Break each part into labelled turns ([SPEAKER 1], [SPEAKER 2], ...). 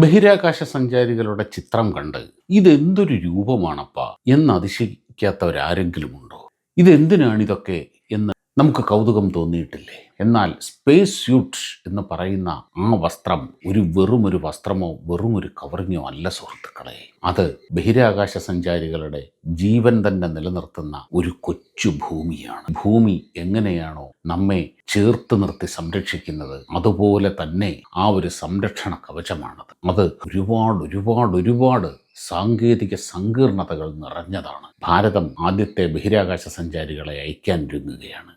[SPEAKER 1] ബഹിരാകാശ സഞ്ചാരികളുടെ ചിത്രം കണ്ട് ഇതെന്തൊരു രൂപമാണപ്പാ എന്ന് അതിശയിക്കാത്തവരാരെങ്കിലുമുണ്ടോ ഇതെന്തിനാണിതൊക്കെ ഇതൊക്കെ എന്ന് നമുക്ക് കൗതുകം തോന്നിയിട്ടില്ലേ എന്നാൽ സ്പേസ് സ്യൂട്ട് എന്ന് പറയുന്ന ആ വസ്ത്രം ഒരു വെറും ഒരു വസ്ത്രമോ വെറും ഒരു കവറിങ്ങോ അല്ല സുഹൃത്തുക്കളെ അത് ബഹിരാകാശ സഞ്ചാരികളുടെ ജീവൻ തന്നെ നിലനിർത്തുന്ന ഒരു കൊച്ചു ഭൂമിയാണ് ഭൂമി എങ്ങനെയാണോ നമ്മെ ചേർത്ത് നിർത്തി സംരക്ഷിക്കുന്നത് അതുപോലെ തന്നെ ആ ഒരു സംരക്ഷണ കവചമാണത് അത് ഒരുപാട് ഒരുപാട് ഒരുപാട് സാങ്കേതിക സങ്കീർണതകൾ നിറഞ്ഞതാണ് ഭാരതം ആദ്യത്തെ ബഹിരാകാശ സഞ്ചാരികളെ അയക്കാൻ ഒരുങ്ങുകയാണ്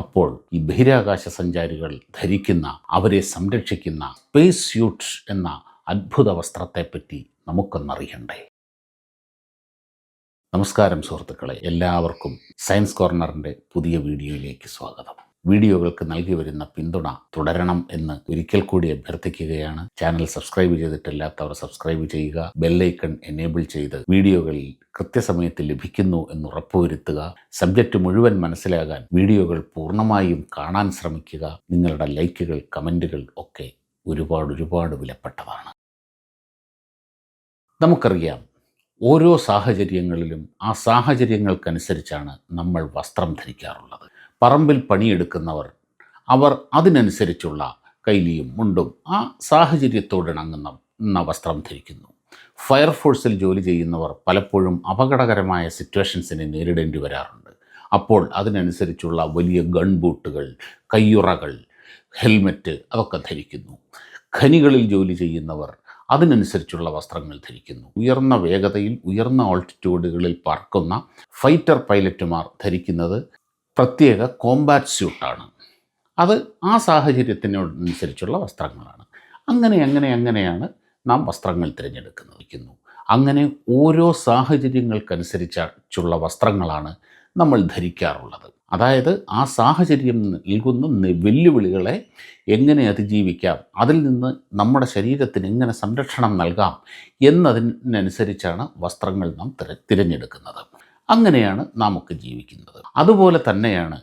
[SPEAKER 1] അപ്പോൾ ഈ ബഹിരാകാശ സഞ്ചാരികൾ ധരിക്കുന്ന അവരെ സംരക്ഷിക്കുന്ന സ്പേസ് സ്യൂട്ട് എന്ന അത്ഭുത വസ്ത്രത്തെപ്പറ്റി നമുക്കൊന്നറിയണ്ടേ നമസ്കാരം സുഹൃത്തുക്കളെ എല്ലാവർക്കും സയൻസ് കോർണറിൻ്റെ പുതിയ വീഡിയോയിലേക്ക് സ്വാഗതം വീഡിയോകൾക്ക് നൽകി വരുന്ന പിന്തുണ തുടരണം എന്ന് ഒരിക്കൽ കൂടി അഭ്യർത്ഥിക്കുകയാണ് ചാനൽ സബ്സ്ക്രൈബ് ചെയ്തിട്ടില്ലാത്തവർ സബ്സ്ക്രൈബ് ചെയ്യുക ബെല്ലൈക്കൺ എനേബിൾ ചെയ്ത് വീഡിയോകളിൽ കൃത്യസമയത്ത് ലഭിക്കുന്നു എന്ന് ഉറപ്പുവരുത്തുക സബ്ജക്റ്റ് മുഴുവൻ മനസ്സിലാകാൻ വീഡിയോകൾ പൂർണ്ണമായും കാണാൻ ശ്രമിക്കുക നിങ്ങളുടെ ലൈക്കുകൾ കമൻറ്റുകൾ ഒക്കെ ഒരുപാട് ഒരുപാട് വിലപ്പെട്ടതാണ് നമുക്കറിയാം ഓരോ സാഹചര്യങ്ങളിലും ആ സാഹചര്യങ്ങൾക്കനുസരിച്ചാണ് നമ്മൾ വസ്ത്രം ധരിക്കാറുള്ളത് പറമ്പിൽ പണിയെടുക്കുന്നവർ അവർ അതിനനുസരിച്ചുള്ള കൈലിയും മുണ്ടും ആ സാഹചര്യത്തോടിണങ്ങുന്ന വസ്ത്രം ധരിക്കുന്നു ഫയർഫോഴ്സിൽ ജോലി ചെയ്യുന്നവർ പലപ്പോഴും അപകടകരമായ സിറ്റുവേഷൻസിനെ നേരിടേണ്ടി വരാറുണ്ട് അപ്പോൾ അതിനനുസരിച്ചുള്ള വലിയ ഗൺ ബൂട്ടുകൾ കയ്യുറകൾ ഹെൽമറ്റ് അതൊക്കെ ധരിക്കുന്നു ഖനികളിൽ ജോലി ചെയ്യുന്നവർ അതിനനുസരിച്ചുള്ള വസ്ത്രങ്ങൾ ധരിക്കുന്നു ഉയർന്ന വേഗതയിൽ ഉയർന്ന ഓൾട്ടിറ്റ്യൂഡുകളിൽ പറക്കുന്ന ഫൈറ്റർ പൈലറ്റുമാർ ധരിക്കുന്നത് പ്രത്യേക കോമ്പാറ്റ് സ്യൂട്ടാണ് അത് ആ സാഹചര്യത്തിനനുസരിച്ചുള്ള വസ്ത്രങ്ങളാണ് അങ്ങനെ അങ്ങനെ അങ്ങനെയാണ് നാം വസ്ത്രങ്ങൾ തിരഞ്ഞെടുക്കുന്നു അങ്ങനെ ഓരോ സാഹചര്യങ്ങൾക്കനുസരിച്ചുള്ള വസ്ത്രങ്ങളാണ് നമ്മൾ ധരിക്കാറുള്ളത് അതായത് ആ സാഹചര്യം നൽകുന്ന വെല്ലുവിളികളെ എങ്ങനെ അതിജീവിക്കാം അതിൽ നിന്ന് നമ്മുടെ ശരീരത്തിന് എങ്ങനെ സംരക്ഷണം നൽകാം എന്നതിനനുസരിച്ചാണ് വസ്ത്രങ്ങൾ നാം തിരഞ്ഞെടുക്കുന്നത് അങ്ങനെയാണ് നമുക്ക് ജീവിക്കുന്നത് അതുപോലെ തന്നെയാണ്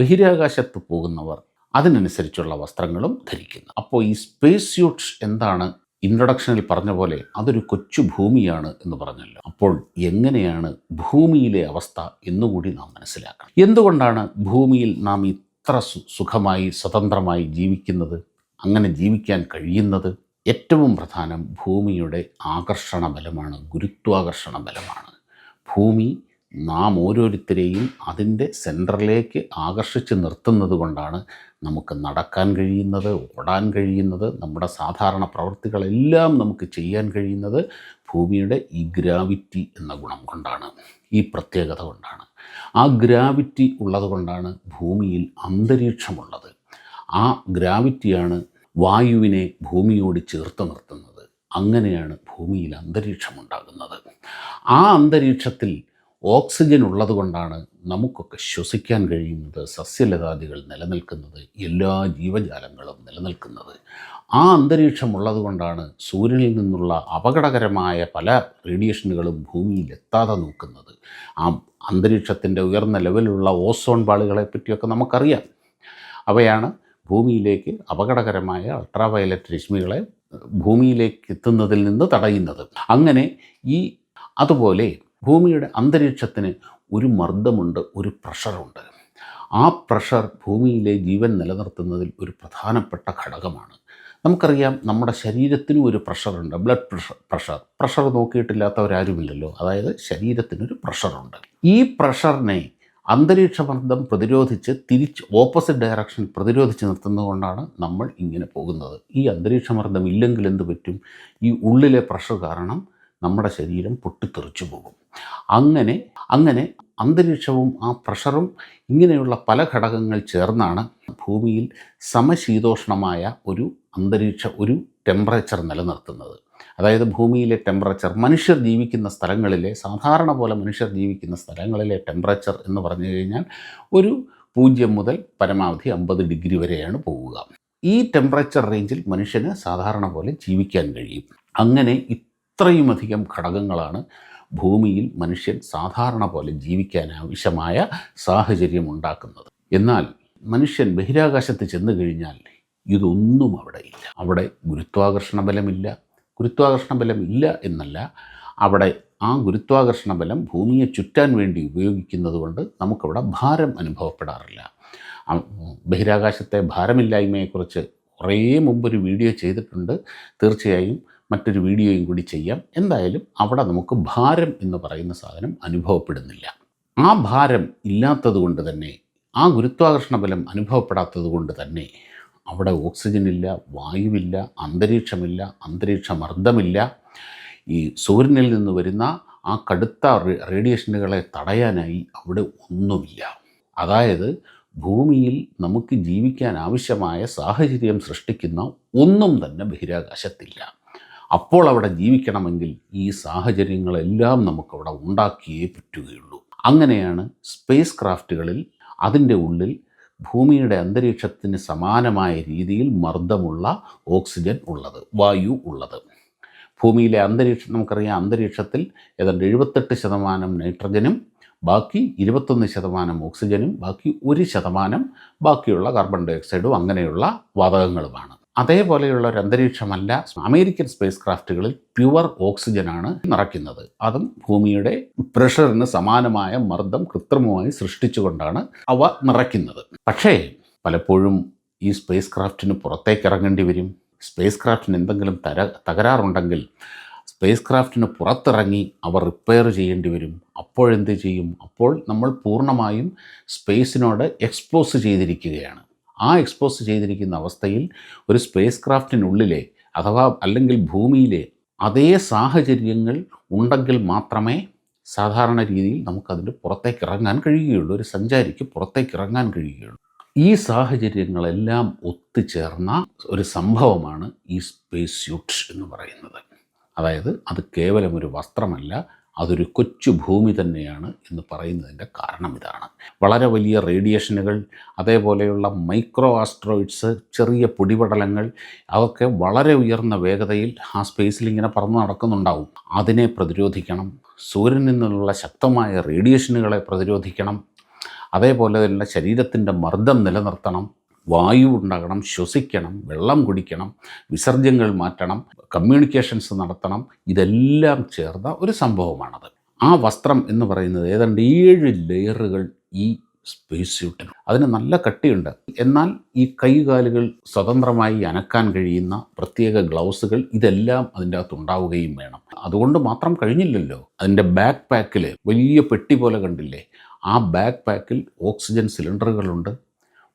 [SPEAKER 1] ബഹിരാകാശത്ത് പോകുന്നവർ അതിനനുസരിച്ചുള്ള വസ്ത്രങ്ങളും ധരിക്കുന്നു അപ്പോൾ ഈ സ്പേസ് സ്യൂട്ട്സ് എന്താണ് ഇൻട്രൊഡക്ഷനിൽ പറഞ്ഞ പോലെ അതൊരു കൊച്ചു ഭൂമിയാണ് എന്ന് പറഞ്ഞല്ലോ അപ്പോൾ എങ്ങനെയാണ് ഭൂമിയിലെ അവസ്ഥ എന്നുകൂടി നാം മനസ്സിലാക്കണം എന്തുകൊണ്ടാണ് ഭൂമിയിൽ നാം ഇത്ര സുഖമായി സ്വതന്ത്രമായി ജീവിക്കുന്നത് അങ്ങനെ ജീവിക്കാൻ കഴിയുന്നത് ഏറ്റവും പ്രധാനം ഭൂമിയുടെ ആകർഷണ ബലമാണ് ഗുരുത്വാകർഷണ ബലമാണ് ഭൂമി നാം ഓരോരുത്തരെയും അതിൻ്റെ സെൻറ്ററിലേക്ക് ആകർഷിച്ച് നിർത്തുന്നത് കൊണ്ടാണ് നമുക്ക് നടക്കാൻ കഴിയുന്നത് ഓടാൻ കഴിയുന്നത് നമ്മുടെ സാധാരണ പ്രവൃത്തികളെല്ലാം നമുക്ക് ചെയ്യാൻ കഴിയുന്നത് ഭൂമിയുടെ ഈ ഗ്രാവിറ്റി എന്ന ഗുണം കൊണ്ടാണ് ഈ പ്രത്യേകത കൊണ്ടാണ് ആ ഗ്രാവിറ്റി ഉള്ളത് കൊണ്ടാണ് ഭൂമിയിൽ അന്തരീക്ഷമുള്ളത് ആ ഗ്രാവിറ്റിയാണ് വായുവിനെ ഭൂമിയോട് ചേർത്ത് നിർത്തുന്നത് അങ്ങനെയാണ് ഭൂമിയിൽ അന്തരീക്ഷമുണ്ടാകുന്നത് ആ അന്തരീക്ഷത്തിൽ ഓക്സിജൻ ഉള്ളതുകൊണ്ടാണ് നമുക്കൊക്കെ ശ്വസിക്കാൻ കഴിയുന്നത് സസ്യലതാദികൾ നിലനിൽക്കുന്നത് എല്ലാ ജീവജാലങ്ങളും നിലനിൽക്കുന്നത് ആ അന്തരീക്ഷം ഉള്ളതുകൊണ്ടാണ് സൂര്യനിൽ നിന്നുള്ള അപകടകരമായ പല റേഡിയേഷനുകളും ഭൂമിയിൽ എത്താതെ നോക്കുന്നത് ആ അന്തരീക്ഷത്തിൻ്റെ ഉയർന്ന ലെവലിലുള്ള ഓസോൺ പാളികളെ പറ്റിയൊക്കെ നമുക്കറിയാം അവയാണ് ഭൂമിയിലേക്ക് അപകടകരമായ അൾട്രാ വയലറ്റ് രശ്മികളെ ഭൂമിയിലേക്ക് എത്തുന്നതിൽ നിന്ന് തടയുന്നത് അങ്ങനെ ഈ അതുപോലെ ഭൂമിയുടെ അന്തരീക്ഷത്തിന് ഒരു മർദ്ദമുണ്ട് ഒരു പ്രഷറുണ്ട് ആ പ്രഷർ ഭൂമിയിലെ ജീവൻ നിലനിർത്തുന്നതിൽ ഒരു പ്രധാനപ്പെട്ട ഘടകമാണ് നമുക്കറിയാം നമ്മുടെ ശരീരത്തിനും ഒരു പ്രഷറുണ്ട് ബ്ലഡ് പ്രഷർ പ്രഷർ പ്രഷർ നോക്കിയിട്ടില്ലാത്തവരാരുമില്ലല്ലോ അതായത് ശരീരത്തിനൊരു പ്രഷറുണ്ട് ഈ പ്രഷറിനെ അന്തരീക്ഷമർദ്ദം പ്രതിരോധിച്ച് തിരിച്ച് ഓപ്പോസിറ്റ് ഡയറക്ഷൻ പ്രതിരോധിച്ച് നിർത്തുന്നതുകൊണ്ടാണ് നമ്മൾ ഇങ്ങനെ പോകുന്നത് ഈ അന്തരീക്ഷമർദ്ദം ഇല്ലെങ്കിൽ എന്ത് പറ്റും ഈ ഉള്ളിലെ പ്രഷർ കാരണം നമ്മുടെ ശരീരം പൊട്ടിത്തെറിച്ചു പോകും അങ്ങനെ അങ്ങനെ അന്തരീക്ഷവും ആ പ്രഷറും ഇങ്ങനെയുള്ള പല ഘടകങ്ങൾ ചേർന്നാണ് ഭൂമിയിൽ സമശീതോഷ്ണമായ ഒരു അന്തരീക്ഷ ഒരു ടെമ്പറേച്ചർ നിലനിർത്തുന്നത് അതായത് ഭൂമിയിലെ ടെമ്പറേച്ചർ മനുഷ്യർ ജീവിക്കുന്ന സ്ഥലങ്ങളിലെ സാധാരണ പോലെ മനുഷ്യർ ജീവിക്കുന്ന സ്ഥലങ്ങളിലെ ടെമ്പറേച്ചർ എന്ന് പറഞ്ഞു കഴിഞ്ഞാൽ ഒരു പൂജ്യം മുതൽ പരമാവധി അമ്പത് ഡിഗ്രി വരെയാണ് പോവുക ഈ ടെമ്പറേച്ചർ റേഞ്ചിൽ മനുഷ്യന് സാധാരണ പോലെ ജീവിക്കാൻ കഴിയും അങ്ങനെ ഇത്രയുമധികം ഘടകങ്ങളാണ് ഭൂമിയിൽ മനുഷ്യൻ സാധാരണ പോലെ ജീവിക്കാൻ ആവശ്യമായ സാഹചര്യം ഉണ്ടാക്കുന്നത് എന്നാൽ മനുഷ്യൻ ബഹിരാകാശത്ത് ചെന്നു കഴിഞ്ഞാൽ ഇതൊന്നും അവിടെ ഇല്ല അവിടെ ഗുരുത്വാകർഷണ ബലമില്ല ഗുരുത്വാകർഷണ ബലം ഇല്ല എന്നല്ല അവിടെ ആ ഗുരുത്വാകർഷണ ബലം ഭൂമിയെ ചുറ്റാൻ വേണ്ടി ഉപയോഗിക്കുന്നത് കൊണ്ട് നമുക്കവിടെ ഭാരം അനുഭവപ്പെടാറില്ല ബഹിരാകാശത്തെ ഭാരമില്ലായ്മയെക്കുറിച്ച് കുറേ മുമ്പൊരു വീഡിയോ ചെയ്തിട്ടുണ്ട് തീർച്ചയായും മറ്റൊരു വീഡിയോയും കൂടി ചെയ്യാം എന്തായാലും അവിടെ നമുക്ക് ഭാരം എന്ന് പറയുന്ന സാധനം അനുഭവപ്പെടുന്നില്ല ആ ഭാരം ഇല്ലാത്തത് കൊണ്ട് തന്നെ ആ ഗുരുത്വാകർഷണ ബലം അനുഭവപ്പെടാത്തത് കൊണ്ട് തന്നെ അവിടെ ഓക്സിജൻ ഇല്ല വായുവില്ല അന്തരീക്ഷമില്ല അന്തരീക്ഷ മർദ്ദമില്ല ഈ സൂര്യനിൽ നിന്ന് വരുന്ന ആ കടുത്ത റേഡിയേഷനുകളെ തടയാനായി അവിടെ ഒന്നുമില്ല അതായത് ഭൂമിയിൽ നമുക്ക് ജീവിക്കാൻ ആവശ്യമായ സാഹചര്യം സൃഷ്ടിക്കുന്ന ഒന്നും തന്നെ ബഹിരാകാശത്തില്ല അപ്പോൾ അവിടെ ജീവിക്കണമെങ്കിൽ ഈ സാഹചര്യങ്ങളെല്ലാം നമുക്കവിടെ ഉണ്ടാക്കിയേ പറ്റുകയുള്ളൂ അങ്ങനെയാണ് സ്പേസ് ക്രാഫ്റ്റുകളിൽ അതിൻ്റെ ഉള്ളിൽ ഭൂമിയുടെ അന്തരീക്ഷത്തിന് സമാനമായ രീതിയിൽ മർദ്ദമുള്ള ഓക്സിജൻ ഉള്ളത് വായു ഉള്ളത് ഭൂമിയിലെ അന്തരീക്ഷം നമുക്കറിയാം അന്തരീക്ഷത്തിൽ ഏതാണ്ട് എഴുപത്തെട്ട് ശതമാനം നൈട്രജനും ബാക്കി ഇരുപത്തൊന്ന് ശതമാനം ഓക്സിജനും ബാക്കി ഒരു ശതമാനം ബാക്കിയുള്ള കാർബൺ ഡയോക്സൈഡും അങ്ങനെയുള്ള വാതകങ്ങളുമാണ് അതേപോലെയുള്ള ഒരു അന്തരീക്ഷമല്ല അമേരിക്കൻ സ്പേസ് ക്രാഫ്റ്റുകളിൽ പ്യുവർ ഓക്സിജനാണ് നിറയ്ക്കുന്നത് അതും ഭൂമിയുടെ പ്രഷറിന് സമാനമായ മർദ്ദം കൃത്രിമമായി സൃഷ്ടിച്ചുകൊണ്ടാണ് അവ നിറയ്ക്കുന്നത് പക്ഷേ പലപ്പോഴും ഈ സ്പേസ് ക്രാഫ്റ്റിന് പുറത്തേക്ക് ഇറങ്ങേണ്ടി വരും സ്പേസ് ക്രാഫ്റ്റിന് എന്തെങ്കിലും തര തകരാറുണ്ടെങ്കിൽ സ്പേസ് ക്രാഫ്റ്റിന് പുറത്തിറങ്ങി അവർ റിപ്പയർ ചെയ്യേണ്ടി വരും അപ്പോഴെന്ത് ചെയ്യും അപ്പോൾ നമ്മൾ പൂർണ്ണമായും സ്പേസിനോട് എക്സ്പോസ് ചെയ്തിരിക്കുകയാണ് ആ എക്സ്പോസ് ചെയ്തിരിക്കുന്ന അവസ്ഥയിൽ ഒരു സ്പേസ് ക്രാഫ്റ്റിനുള്ളിലെ അഥവാ അല്ലെങ്കിൽ ഭൂമിയിലെ അതേ സാഹചര്യങ്ങൾ ഉണ്ടെങ്കിൽ മാത്രമേ സാധാരണ രീതിയിൽ നമുക്കതിൻ്റെ പുറത്തേക്ക് ഇറങ്ങാൻ കഴിയുകയുള്ളൂ ഒരു സഞ്ചാരിക്ക് പുറത്തേക്ക് ഇറങ്ങാൻ കഴിയുകയുള്ളൂ ഈ സാഹചര്യങ്ങളെല്ലാം ഒത്തുചേർന്ന ഒരു സംഭവമാണ് ഈ സ്പേസ് സ്യൂട്ട് എന്ന് പറയുന്നത് അതായത് അത് കേവലം ഒരു വസ്ത്രമല്ല അതൊരു കൊച്ചു ഭൂമി തന്നെയാണ് എന്ന് പറയുന്നതിൻ്റെ കാരണം ഇതാണ് വളരെ വലിയ റേഡിയേഷനുകൾ അതേപോലെയുള്ള മൈക്രോ ആസ്ട്രോയിഡ്സ് ചെറിയ പൊടിപടലങ്ങൾ അതൊക്കെ വളരെ ഉയർന്ന വേഗതയിൽ ആ സ്പേസിൽ ഇങ്ങനെ പറന്ന് നടക്കുന്നുണ്ടാവും അതിനെ പ്രതിരോധിക്കണം സൂര്യനിൽ നിന്നുള്ള ശക്തമായ റേഡിയേഷനുകളെ പ്രതിരോധിക്കണം അതേപോലെ തന്നെ ശരീരത്തിൻ്റെ മർദ്ദം നിലനിർത്തണം വായു ഉണ്ടാകണം ശ്വസിക്കണം വെള്ളം കുടിക്കണം വിസർജ്യങ്ങൾ മാറ്റണം കമ്മ്യൂണിക്കേഷൻസ് നടത്തണം ഇതെല്ലാം ചേർന്ന ഒരു സംഭവമാണത് ആ വസ്ത്രം എന്ന് പറയുന്നത് ഏതാണ്ട് ഏഴ് ലെയറുകൾ ഈ സ്പേസ് സ്യൂട്ടിന് അതിന് നല്ല കട്ടിയുണ്ട് എന്നാൽ ഈ കൈകാലുകൾ സ്വതന്ത്രമായി അനക്കാൻ കഴിയുന്ന പ്രത്യേക ഗ്ലൗസുകൾ ഇതെല്ലാം അതിൻ്റെ അകത്ത് ഉണ്ടാവുകയും വേണം അതുകൊണ്ട് മാത്രം കഴിഞ്ഞില്ലല്ലോ അതിൻ്റെ ബാക്ക് പാക്കിൽ വലിയ പെട്ടി പോലെ കണ്ടില്ലേ ആ ബാക്ക് പാക്കിൽ ഓക്സിജൻ സിലിണ്ടറുകളുണ്ട്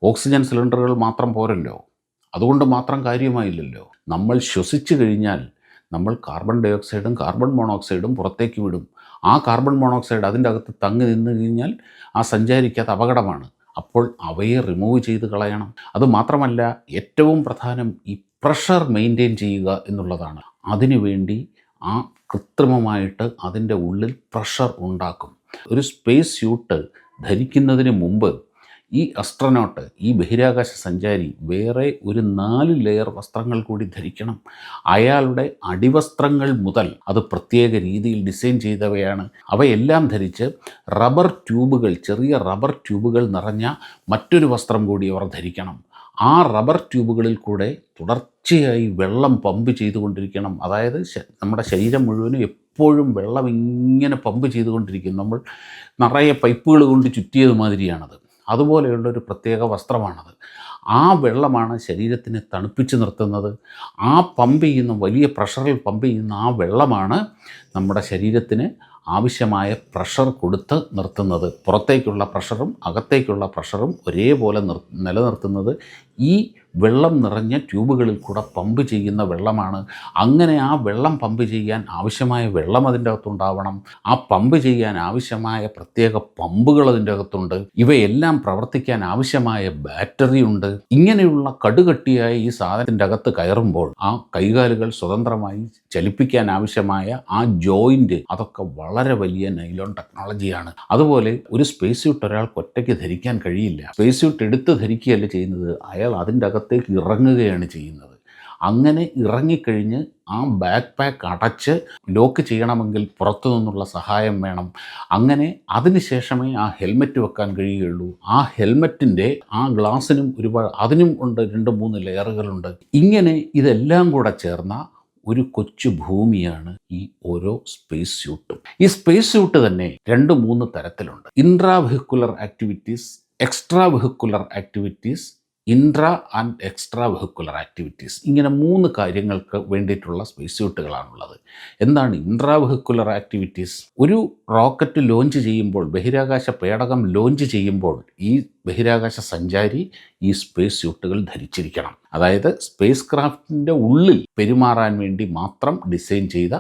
[SPEAKER 1] ഓക്സിജൻ സിലിണ്ടറുകൾ മാത്രം പോരല്ലോ അതുകൊണ്ട് മാത്രം കാര്യമായില്ലല്ലോ നമ്മൾ ശ്വസിച്ചു കഴിഞ്ഞാൽ നമ്മൾ കാർബൺ ഡൈ ഓക്സൈഡും കാർബൺ മോണോക്സൈഡും പുറത്തേക്ക് വിടും ആ കാർബൺ മോണോക്സൈഡ് അതിൻ്റെ അകത്ത് തങ്ങി നിന്ന് കഴിഞ്ഞാൽ ആ സഞ്ചാരിക്കാത്ത അപകടമാണ് അപ്പോൾ അവയെ റിമൂവ് ചെയ്ത് കളയണം അത് മാത്രമല്ല ഏറ്റവും പ്രധാനം ഈ പ്രഷർ മെയിൻറ്റെയിൻ ചെയ്യുക എന്നുള്ളതാണ് അതിനുവേണ്ടി ആ കൃത്രിമമായിട്ട് അതിൻ്റെ ഉള്ളിൽ പ്രഷർ ഉണ്ടാക്കും ഒരു സ്പേസ് സ്യൂട്ട് ധരിക്കുന്നതിന് മുമ്പ് ഈ അസ്ട്രനോട്ട് ഈ ബഹിരാകാശ സഞ്ചാരി വേറെ ഒരു നാല് ലെയർ വസ്ത്രങ്ങൾ കൂടി ധരിക്കണം അയാളുടെ അടിവസ്ത്രങ്ങൾ മുതൽ അത് പ്രത്യേക രീതിയിൽ ഡിസൈൻ ചെയ്തവയാണ് അവയെല്ലാം ധരിച്ച് റബ്ബർ ട്യൂബുകൾ ചെറിയ റബ്ബർ ട്യൂബുകൾ നിറഞ്ഞ മറ്റൊരു വസ്ത്രം കൂടി അവർ ധരിക്കണം ആ റബ്ബർ ട്യൂബുകളിൽ കൂടെ തുടർച്ചയായി വെള്ളം പമ്പ് ചെയ്തുകൊണ്ടിരിക്കണം അതായത് നമ്മുടെ ശരീരം മുഴുവനും എപ്പോഴും വെള്ളം ഇങ്ങനെ പമ്പ് ചെയ്തുകൊണ്ടിരിക്കും നമ്മൾ നിറയെ പൈപ്പുകൾ കൊണ്ട് ചുറ്റിയത് മാതിരിയാണത് അതുപോലെയുള്ള ഒരു പ്രത്യേക വസ്ത്രമാണത് ആ വെള്ളമാണ് ശരീരത്തിനെ തണുപ്പിച്ച് നിർത്തുന്നത് ആ പമ്പ് ചെയ്യുന്ന വലിയ പ്രഷറിൽ പമ്പ് ചെയ്യുന്ന ആ വെള്ളമാണ് നമ്മുടെ ശരീരത്തിന് ആവശ്യമായ പ്രഷർ കൊടുത്ത് നിർത്തുന്നത് പുറത്തേക്കുള്ള പ്രഷറും അകത്തേക്കുള്ള പ്രഷറും ഒരേപോലെ നിർ നിലനിർത്തുന്നത് ഈ വെള്ളം നിറഞ്ഞ ട്യൂബുകളിൽ കൂടെ പമ്പ് ചെയ്യുന്ന വെള്ളമാണ് അങ്ങനെ ആ വെള്ളം പമ്പ് ചെയ്യാൻ ആവശ്യമായ വെള്ളം അതിൻ്റെ അകത്തുണ്ടാവണം ആ പമ്പ് ചെയ്യാൻ ആവശ്യമായ പ്രത്യേക പമ്പുകൾ അതിൻ്റെ അകത്തുണ്ട് ഇവയെല്ലാം പ്രവർത്തിക്കാൻ ആവശ്യമായ ബാറ്ററി ഉണ്ട് ഇങ്ങനെയുള്ള കടുകട്ടിയായ ഈ സാധനത്തിൻ്റെ അകത്ത് കയറുമ്പോൾ ആ കൈകാലുകൾ സ്വതന്ത്രമായി ചലിപ്പിക്കാൻ ആവശ്യമായ ആ ജോയിൻ്റ് അതൊക്കെ വളരെ വലിയ നൈലോൺ ടെക്നോളജിയാണ് അതുപോലെ ഒരു സ്പേസ് സ്യൂട്ട് ഒരാൾക്ക് ഒറ്റയ്ക്ക് ധരിക്കാൻ കഴിയില്ല സ്പേസ് സ്യൂട്ട് എടുത്ത് ധരിക്കുകയല്ല ചെയ്യുന്നത് അയാൾ അയാൾ അതിൻ്റെ അകത്തേക്ക് ഇറങ്ങുകയാണ് ചെയ്യുന്നത് അങ്ങനെ ഇറങ്ങിക്കഴിഞ്ഞ് ആ ബാക്ക് പാക്ക് അടച്ച് ലോക്ക് ചെയ്യണമെങ്കിൽ പുറത്തു നിന്നുള്ള സഹായം വേണം അങ്ങനെ അതിനുശേഷമേ ആ ഹെൽമെറ്റ് വെക്കാൻ കഴിയുകയുള്ളൂ ആ ഹെൽമെറ്റിൻ്റെ ആ ഗ്ലാസ്സിനും ഒരുപാട് അതിനും ഉണ്ട് രണ്ട് മൂന്ന് ലെയറുകളുണ്ട് ഇങ്ങനെ ഇതെല്ലാം കൂടെ ചേർന്ന ഒരു കൊച്ചു ഭൂമിയാണ് ഈ ഓരോ സ്പേസ് സ്യൂട്ടും ഈ സ്പേസ് സ്യൂട്ട് തന്നെ രണ്ട് മൂന്ന് തരത്തിലുണ്ട് intra vehicular activities extra vehicular activities intra and extra vehicular activities ഇങ്ങനെ മൂന്ന് കാര്യങ്ങൾക്ക് വേണ്ടിയിട്ടുള്ള സ്പേസ് സ്യൂട്ടുകളാണുള്ളത് എന്താണ് ഇൻട്രാ വെഹിക്കുലർ ആക്ടിവിറ്റീസ് ഒരു റോക്കറ്റ് ലോഞ്ച് ചെയ്യുമ്പോൾ ബഹിരാകാശ പേടകം ലോഞ്ച് ചെയ്യുമ്പോൾ ഈ ബഹിരാകാശ സഞ്ചാരി ഈ സ്പേസ് സ്യൂട്ടുകൾ ധരിച്ചിരിക്കണം അതായത് സ്പേസ് ക്രാഫ്റ്റിൻ്റെ ഉള്ളിൽ പെരുമാറാൻ വേണ്ടി മാത്രം ഡിസൈൻ ചെയ്ത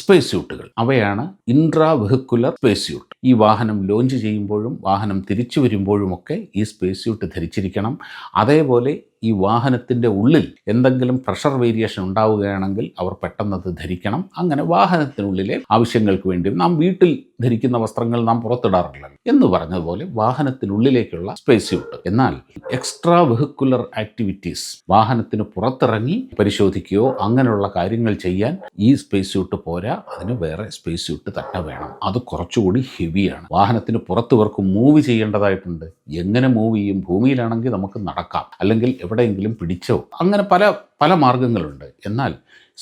[SPEAKER 1] സ്പേസ് സ്യൂട്ടുകൾ അവയാണ് ഇൻട്രാ വെഹിക്കുലർ സ്പേസ് സ്യൂട്ട് ഈ വാഹനം ലോഞ്ച് ചെയ്യുമ്പോഴും വാഹനം തിരിച്ചു വരുമ്പോഴുമൊക്കെ ഈ സ്പേസ് സ്യൂട്ട് ധരിച്ചിരിക്കണം അതേപോലെ ഈ വാഹനത്തിൻ്റെ ഉള്ളിൽ എന്തെങ്കിലും പ്രഷർ വേരിയേഷൻ ഉണ്ടാവുകയാണെങ്കിൽ അവർ പെട്ടെന്ന് അത് ധരിക്കണം അങ്ങനെ വാഹനത്തിനുള്ളിലെ ആവശ്യങ്ങൾക്ക് വേണ്ടി നാം വീട്ടിൽ ധരിക്കുന്ന വസ്ത്രങ്ങൾ നാം പുറത്തിടാറില്ല എന്ന് പറഞ്ഞതുപോലെ വാഹനത്തിനുള്ളിലേക്കുള്ള സ്പേസ് സ്യൂട്ട് എന്നാൽ എക്സ്ട്രാ വെഹിക്കുലർ ആക്ടിവിറ്റീസ് വാഹനത്തിന് പുറത്തിറങ്ങി പരിശോധിക്കുകയോ അങ്ങനെയുള്ള കാര്യങ്ങൾ ചെയ്യാൻ ഈ സ്പേസ് സ്യൂട്ട് പോരാ അതിന് വേറെ സ്പേസ് സ്യൂട്ട് തന്നെ വേണം അത് കുറച്ചുകൂടി ഹെവിയാണ് വാഹനത്തിന് ഇവർക്ക് മൂവ് ചെയ്യേണ്ടതായിട്ടുണ്ട് എങ്ങനെ മൂവ് ചെയ്യും ഭൂമിയിലാണെങ്കിൽ നമുക്ക് നടക്കാം അല്ലെങ്കിൽ എവിടെയെങ്കിലും പിടിച്ചോ അങ്ങനെ പല പല മാർഗങ്ങളുണ്ട് എന്നാൽ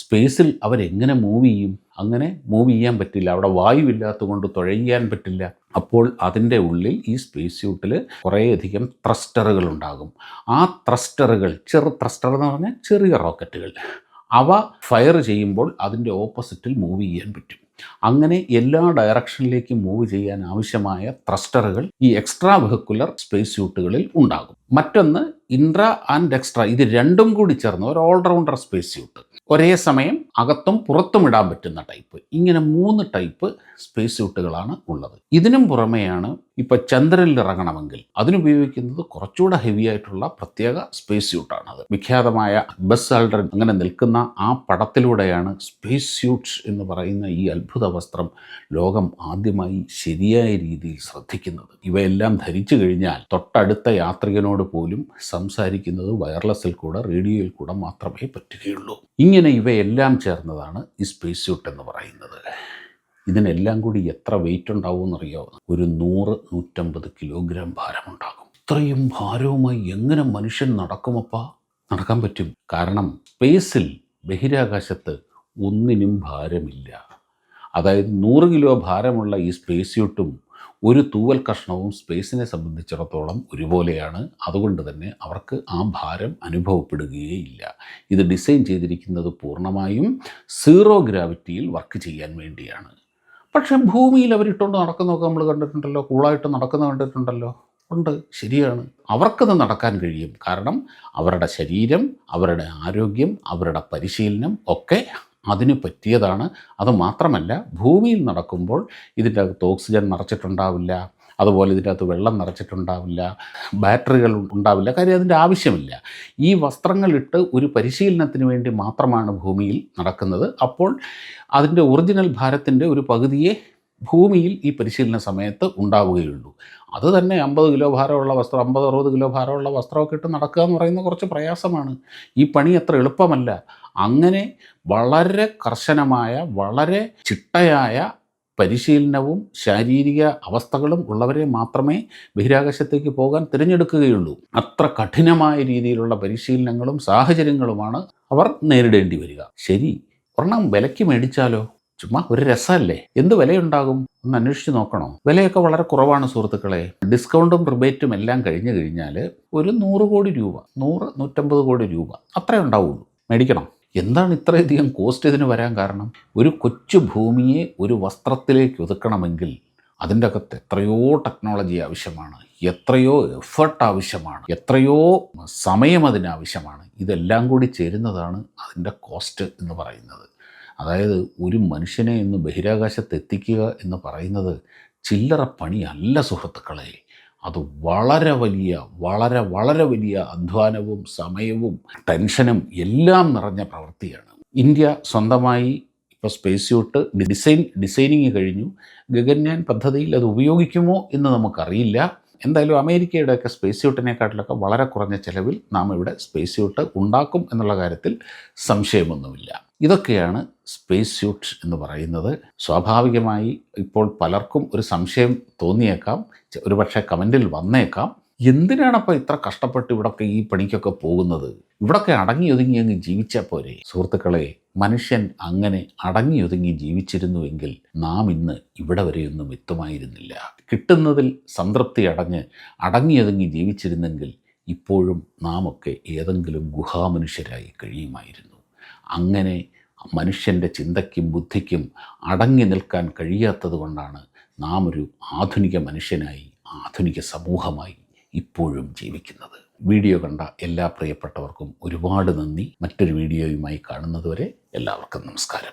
[SPEAKER 1] സ്പേസിൽ അവരെങ്ങനെ മൂവ് ചെയ്യും അങ്ങനെ മൂവ് ചെയ്യാൻ പറ്റില്ല അവിടെ വായുവില്ലാത്തതുകൊണ്ട് തുഴയാൻ പറ്റില്ല അപ്പോൾ അതിൻ്റെ ഉള്ളിൽ ഈ സ്പേസ് സ്യൂട്ടിൽ കുറേയധികം ത്രസ്റ്ററുകൾ ഉണ്ടാകും ആ ത്രസ്റ്ററുകൾ ചെറു ത്രസ്റ്റർ എന്ന് പറഞ്ഞാൽ ചെറിയ റോക്കറ്റുകൾ അവ ഫയർ ചെയ്യുമ്പോൾ അതിൻ്റെ ഓപ്പോസിറ്റിൽ മൂവ് ചെയ്യാൻ പറ്റും അങ്ങനെ എല്ലാ ഡയറക്ഷനിലേക്കും മൂവ് ചെയ്യാൻ ആവശ്യമായ ത്രസ്റ്ററുകൾ ഈ എക്സ്ട്രാ വെഹിക്കുലർ സ്പേസ് സ്യൂട്ടുകളിൽ ഉണ്ടാകും മറ്റൊന്ന് ഇൻട്രാ ആൻഡ് എക്സ്ട്രാ ഇത് രണ്ടും കൂടി ചേർന്ന് ഒരു ഓൾറൗണ്ടർ സ്പേസ് സ്യൂട്ട് ഒരേ സമയം അകത്തും പുറത്തും ഇടാൻ പറ്റുന്ന ടൈപ്പ് ഇങ്ങനെ മൂന്ന് ടൈപ്പ് സ്പേസ് സ്യൂട്ടുകളാണ് ഉള്ളത് ഇതിനും പുറമെയാണ് ഇപ്പോൾ ചന്ദ്രനിൽ ഇറങ്ങണമെങ്കിൽ അതിനുപയോഗിക്കുന്നത് കുറച്ചുകൂടെ ഹെവി ആയിട്ടുള്ള പ്രത്യേക സ്പേസ് അത് വിഖ്യാതമായ ബസ് ആൾഡർ അങ്ങനെ നിൽക്കുന്ന ആ പടത്തിലൂടെയാണ് സ്പേസ് സ്യൂട്ട്സ് എന്ന് പറയുന്ന ഈ അത്ഭുത വസ്ത്രം ലോകം ആദ്യമായി ശരിയായ രീതിയിൽ ശ്രദ്ധിക്കുന്നത് ഇവയെല്ലാം ധരിച്ചു കഴിഞ്ഞാൽ തൊട്ടടുത്ത യാത്രികനോട് പോലും സംസാരിക്കുന്നത് വയർലെസ്സിൽ കൂടെ റേഡിയോയിൽ കൂടെ മാത്രമേ പറ്റുകയുള്ളൂ ഇങ്ങനെ ഇവയെല്ലാം ചേർന്നതാണ് ഈ സ്പേസ് സ്യൂട്ട് എന്ന് പറയുന്നത് ഇതിനെല്ലാം കൂടി എത്ര വെയിറ്റ് ഉണ്ടാവും എന്നറിയാമോ ഒരു നൂറ് നൂറ്റമ്പത് കിലോഗ്രാം ഭാരമുണ്ടാകും ഇത്രയും ഭാരവുമായി എങ്ങനെ മനുഷ്യൻ നടക്കുമപ്പാ നടക്കാൻ പറ്റും കാരണം സ്പേസിൽ ബഹിരാകാശത്ത് ഒന്നിനും ഭാരമില്ല അതായത് നൂറ് കിലോ ഭാരമുള്ള ഈ സ്പേസ് സ്യൂട്ടും ഒരു തൂവൽ കഷ്ണവും സ്പേസിനെ സംബന്ധിച്ചിടത്തോളം ഒരുപോലെയാണ് അതുകൊണ്ട് തന്നെ അവർക്ക് ആ ഭാരം അനുഭവപ്പെടുകയില്ല ഇത് ഡിസൈൻ ചെയ്തിരിക്കുന്നത് പൂർണ്ണമായും സീറോ ഗ്രാവിറ്റിയിൽ വർക്ക് ചെയ്യാൻ വേണ്ടിയാണ് പക്ഷേ ഭൂമിയിൽ അവരിട്ടുകൊണ്ട് നടക്കുന്നതൊക്കെ നമ്മൾ കണ്ടിട്ടുണ്ടല്ലോ കൂളായിട്ട് നടക്കുന്ന കണ്ടിട്ടുണ്ടല്ലോ ഉണ്ട് ശരിയാണ് അവർക്കത് നടക്കാൻ കഴിയും കാരണം അവരുടെ ശരീരം അവരുടെ ആരോഗ്യം അവരുടെ പരിശീലനം ഒക്കെ അതിന് പറ്റിയതാണ് അത് മാത്രമല്ല ഭൂമിയിൽ നടക്കുമ്പോൾ ഇതിൻ്റെ അകത്ത് ഓക്സിജൻ നിറച്ചിട്ടുണ്ടാവില്ല അതുപോലെ ഇതിൻ്റെ അകത്ത് വെള്ളം നിറച്ചിട്ടുണ്ടാവില്ല ബാറ്ററികൾ ഉണ്ടാവില്ല കാര്യം അതിൻ്റെ ആവശ്യമില്ല ഈ വസ്ത്രങ്ങളിട്ട് ഒരു പരിശീലനത്തിന് വേണ്ടി മാത്രമാണ് ഭൂമിയിൽ നടക്കുന്നത് അപ്പോൾ അതിൻ്റെ ഒറിജിനൽ ഭാരത്തിൻ്റെ ഒരു പകുതിയെ ഭൂമിയിൽ ഈ പരിശീലന സമയത്ത് ഉണ്ടാവുകയുള്ളൂ അത് തന്നെ അമ്പത് കിലോ ഭാരമുള്ള വസ്ത്രം അമ്പത് അറുപത് കിലോ ഭാരമുള്ള വസ്ത്രമൊക്കെ ഇട്ട് നടക്കുക എന്ന് പറയുന്നത് കുറച്ച് പ്രയാസമാണ് ഈ പണി അത്ര എളുപ്പമല്ല അങ്ങനെ വളരെ കർശനമായ വളരെ ചിട്ടയായ പരിശീലനവും ശാരീരിക അവസ്ഥകളും ഉള്ളവരെ മാത്രമേ ബഹിരാകാശത്തേക്ക് പോകാൻ തിരഞ്ഞെടുക്കുകയുള്ളൂ അത്ര കഠിനമായ രീതിയിലുള്ള പരിശീലനങ്ങളും സാഹചര്യങ്ങളുമാണ് അവർ നേരിടേണ്ടി വരിക ശരി ഒരെണ്ണം വിലയ്ക്ക് മേടിച്ചാലോ ചുമ്മാ ഒരു രസമല്ലേ എന്ത് വിലയുണ്ടാകും ഒന്ന് അന്വേഷിച്ച് നോക്കണോ വിലയൊക്കെ വളരെ കുറവാണ് സുഹൃത്തുക്കളെ ഡിസ്കൗണ്ടും റിബേറ്റും എല്ലാം കഴിഞ്ഞു കഴിഞ്ഞാൽ ഒരു നൂറ് കോടി രൂപ നൂറ് നൂറ്റമ്പത് കോടി രൂപ അത്രേ ഉണ്ടാവുള്ളൂ മേടിക്കണം എന്താണ് ഇത്രയധികം കോസ്റ്റ് ഇതിന് വരാൻ കാരണം ഒരു കൊച്ചു ഭൂമിയെ ഒരു വസ്ത്രത്തിലേക്ക് ഒതുക്കണമെങ്കിൽ അതിൻ്റെ അകത്ത് എത്രയോ ടെക്നോളജി ആവശ്യമാണ് എത്രയോ എഫേർട്ട് ആവശ്യമാണ് എത്രയോ സമയം അതിനാവശ്യമാണ് ഇതെല്ലാം കൂടി ചേരുന്നതാണ് അതിൻ്റെ കോസ്റ്റ് എന്ന് പറയുന്നത് അതായത് ഒരു മനുഷ്യനെ ഇന്ന് ബഹിരാകാശത്ത് എത്തിക്കുക എന്ന് പറയുന്നത് ചില്ലറ പണിയല്ല സുഹൃത്തുക്കളെ അത് വളരെ വലിയ വളരെ വളരെ വലിയ അധ്വാനവും സമയവും ടെൻഷനും എല്ലാം നിറഞ്ഞ പ്രവൃത്തിയാണ് ഇന്ത്യ സ്വന്തമായി ഇപ്പോൾ സ്പേസ് സ്യൂട്ട് ഡിസൈൻ ഡിസൈനിങ് കഴിഞ്ഞു ഗഗൻയാൻ പദ്ധതിയിൽ അത് ഉപയോഗിക്കുമോ എന്ന് നമുക്കറിയില്ല എന്തായാലും അമേരിക്കയുടെയൊക്കെ സ്പേസ് സ്യൂട്ടിനെക്കാട്ടിലൊക്കെ വളരെ കുറഞ്ഞ ചിലവിൽ നാം ഇവിടെ സ്പേസ് സ്യൂട്ട് ഉണ്ടാക്കും എന്നുള്ള കാര്യത്തിൽ സംശയമൊന്നുമില്ല ഇതൊക്കെയാണ് സ്പേസ് സ്യൂട്ട് എന്ന് പറയുന്നത് സ്വാഭാവികമായി ഇപ്പോൾ പലർക്കും ഒരു സംശയം തോന്നിയേക്കാം ഒരുപക്ഷെ കമൻറ്റിൽ വന്നേക്കാം എന്തിനാണപ്പോൾ ഇത്ര കഷ്ടപ്പെട്ട് ഇവിടൊക്കെ ഈ പണിക്കൊക്കെ പോകുന്നത് ഇവിടൊക്കെ അടങ്ങി ഒതുങ്ങി അങ്ങ് ജീവിച്ചാൽ പോരെ സുഹൃത്തുക്കളെ മനുഷ്യൻ അങ്ങനെ അടങ്ങി ഒതുങ്ങി ജീവിച്ചിരുന്നുവെങ്കിൽ നാം ഇന്ന് ഇവിടെ വരെയൊന്നും എത്തുമായിരുന്നില്ല കിട്ടുന്നതിൽ സംതൃപ്തി അടഞ്ഞ് ഒതുങ്ങി ജീവിച്ചിരുന്നെങ്കിൽ ഇപ്പോഴും നാമൊക്കെ ഏതെങ്കിലും ഗുഹാമനുഷ്യരായി കഴിയുമായിരുന്നു അങ്ങനെ മനുഷ്യൻ്റെ ചിന്തയ്ക്കും ബുദ്ധിക്കും അടങ്ങി നിൽക്കാൻ കഴിയാത്തത് കൊണ്ടാണ് നാം ഒരു ആധുനിക മനുഷ്യനായി ആധുനിക സമൂഹമായി ഇപ്പോഴും ജീവിക്കുന്നത് വീഡിയോ കണ്ട എല്ലാ പ്രിയപ്പെട്ടവർക്കും ഒരുപാട് നന്ദി മറ്റൊരു വീഡിയോയുമായി കാണുന്നതുവരെ എല്ലാവർക്കും നമസ്കാരം